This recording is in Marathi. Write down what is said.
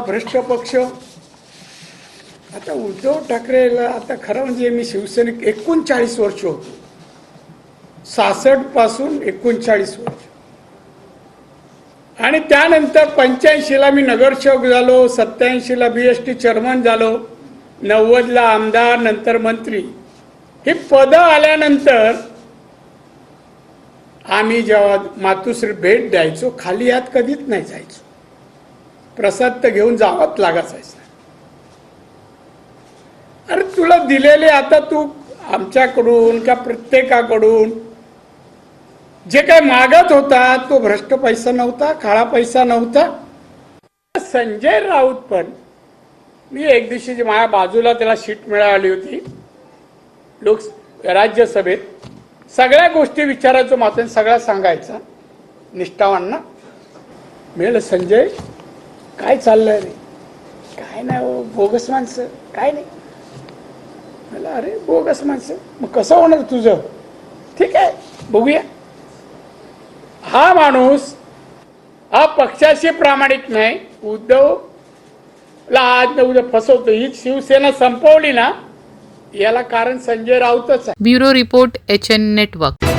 भ्रष्ट पक्ष. आता उद्धव ठाकरेला आता खरं म्हणजे मी शिवसैनिक एकोणचाळीस वर्ष होतो. सासष्टपासून एकोणचाळीस वर्ष. आणि त्यानंतर पंच्याऐंशीला मी नगरसेवक झालो सत्याऐंशीला बी एस टी चेअरमन झालो नव्वदला आमदार नंतर मंत्री. ही पदं आल्यानंतर आम्ही जेव्हा मातुश्री भेट द्यायचो खाली यात कधीच नाही जायचो. प्रसाद तर घेऊन जावाच लागायचा. अरे तुला दिलेले आता तू आमच्याकडून का प्रत्येकाकडून? जे काय मागत होता तो भ्रष्ट पैसा नव्हता काळा पैसा नव्हता. संजय राऊत पण मी एक दिवशी जी माझ्या बाजूला त्याला सीट मिळाली होती लोक राज्यसभेत सगळ्या गोष्टी विचारायचो मात्र सगळ्या सांगायचा निष्ठावांना मिळेल संजय? काय चाललंय रे? काय नाही हो, बोगस माणसं. काय नाही. मला अरे बोगस माणसं. मग कसं होणार तुझं? ठीक आहे बघूया. हा माणूस हा पक्षाशी प्रामाणिक नाही. उद्धव ला आज ना उद्या फसवतो ही शिवसेना संपवली ना याला कारण संजय राऊतच आहे. Bureau report H N network.